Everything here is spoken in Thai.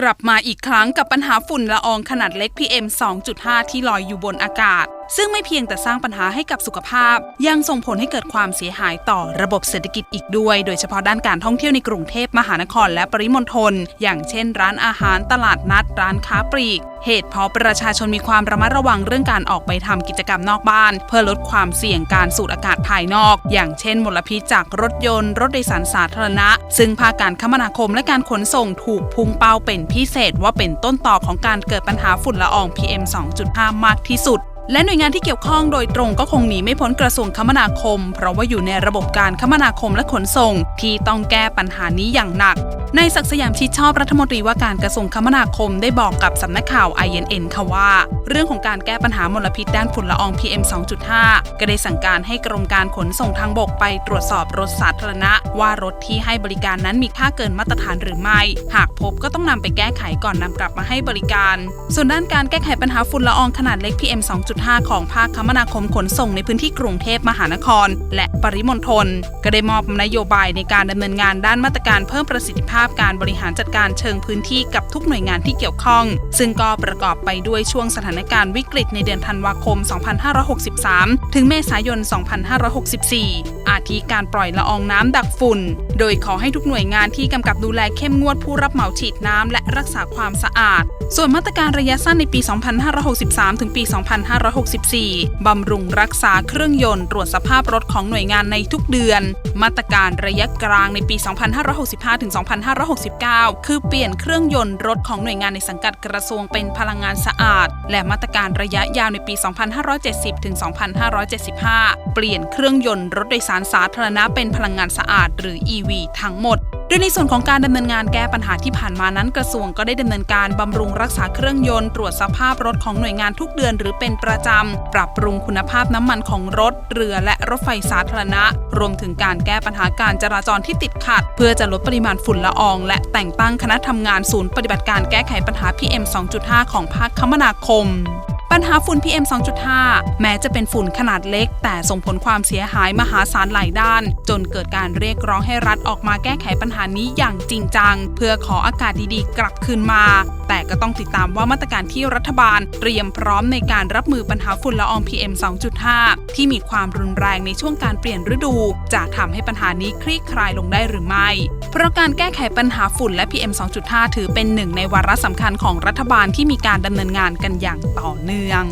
กลับมาอีกครั้งกับปัญหาฝุ่นละอองขนาดเล็ก PM 2.5 ที่ลอยอยู่บนอากาศซึ่งไม่เพียงแต่สร้างปัญหาให้กับสุขภาพ ยังส่งผลให้เกิดความเสียหายต่อระบบเศรษฐกิจอีกด้วย โดยเฉพาะด้านการท่องเที่ยวในกรุงเทพมหานครและปริมณฑลอย่างเช่น ร้านอาหารตลาดนัด ร้านค้าปลีก เหตุเพราะประชาชนมีความระมัดระวังเรื่องการออกไปทำกิจกรรมนอกบ้าน เพื่อลดความเสี่ยงการสูดอากาศภายนอก อย่างเช่นมลพิษจากรถยนต์ รถโดยสารสาธารณะ ซึ่งภาคการคมนาคมและการขนส่งถูกพุ่งเป้าเป็นพิเศษว่าเป็นต้นต่อของการเกิดปัญหาฝุ่นละออง PM 2.5 มากที่สุด และหน่วยงานที่เกี่ยวข้องโดยตรงก็คงหนีไม่พ้นกระทรวงคมนาคม เพราะว่าอยู่ในระบบการคมนาคมและขนส่ง ที่ต้องแก้ปัญหานี้อย่างหนัก ในศักสยามชิดชอบรัฐมนตรีว่าการกระทรวงคมนาคมได้บอกกับสำนักข่าว INN ค่ะว่า เรื่องของการแก้ปัญหามลพิษด้านฝุ่นละออง PM 2.5 ก็ได้สั่งการให้กรมการขนส่งทางบกไปตรวจสอบรถสาธารณะ ว่ารถที่ให้บริการนั้นมีค่าเกินมาตรฐานหรือไม่ หากพบก็ต้องนำไปแก้ไขก่อนนำกลับมาให้บริการ ส่วนด้านการแก้ไขปัญหาฝุ่นละอองขนาดเล็ก PM 2.5 ของภาคคมนาคมขนส่งในพื้นที่กรุงเทพมหานคร และปริมณฑลก็ได้มอบนโยบายในการดำเนินงานด้านมาตรการเพิ่มประสิทธิภาพาพการบริหารจัดการเชิงพื้นที่กับทุกหน่วยงานที่เกี่ยวข้อง ซึ่งก็ประกอบไปด้วยช่วงสถานการณ์วิกฤตในเดือนธันวาคม 2563 ถึงเมษายน 2564 อาทิการปล่อยละอองน้ำดักฝุ่น โดยขอให้ทุกหน่วยงานที่กำกับดูแลเข้มงวดผู้รับเหมาฉีดน้ำและรักษาความสะอาด ส่วนมาตรการระยะสั้นในปี 2563 ถึงปี 2564 บำรุงรักษาเครื่องยนต์ตรวจสภาพรถของหน่วยงานในทุกเดือน มาตรการระยะกลางในปี 2565 ถึง 2 2569 คือเปลี่ยนเครื่องยนต์รถของหน่วยงานในสังกัดกระทรวงเป็นพลังงานสะอาด และมาตรการระยะยาวในปี 2570 ถึง 2575 เปลี่ยนเครื่องยนต์รถโดยสารสาธารณะเป็นพลังงานสะอาด หรือ EV ทั้งหมด ดยในส่วนของการดำเนินงานแก้ปัญหาที่ผ่านมานั้น กระทรวงก็ได้ดำเนินการบำรุงรักษาเครื่องยนต์ตรวจสภาพรถของหน่วยงานทุกเดือนหรือเป็นประจำปรับปรุงคุณภาพน้ำมันของรถ เรือและรถไฟสาธารณะ รวมถึงการแก้ปัญหาการจราจรที่ติดขัด เพื่อจะลดปริมาณฝุ่นละออง และแต่งตั้งคณะทำงานศูนย์ปฏิบัติการแก้ไขปัญหา PM 2.5 ของภาคคมนาคม ปัญหาฝุ่น PM 2.5 แม้จะเป็นฝุ่นขนาดเล็ก แต่ส่งผลความเสียหายมหาศาลหลายด้าน จนเกิดการเรียกร้องให้รัฐออกมาแก้ไขปัญหานี้อย่างจริงจัง เพื่อขออากาศดีๆ กลับคืนมา แต่ก็ต้องติดตามว่ามาตรการที่รัฐบาล เตรียมพร้อมในการรับมือปัญหาฝุ่นละออง PM 2.5 ที่มีความรุนแรงในช่วงการเปลี่ยนฤดู จะทำให้ปัญหานี้คลี่คลายลงได้หรือไม่ เพราะการแก้ไขปัญหาฝุ่นและ PM 2.5 ถือเป็นหนึ่งในวาระสำคัญของรัฐบาลที่มีการดำเนินงานกันอย่างต่อเนื่อง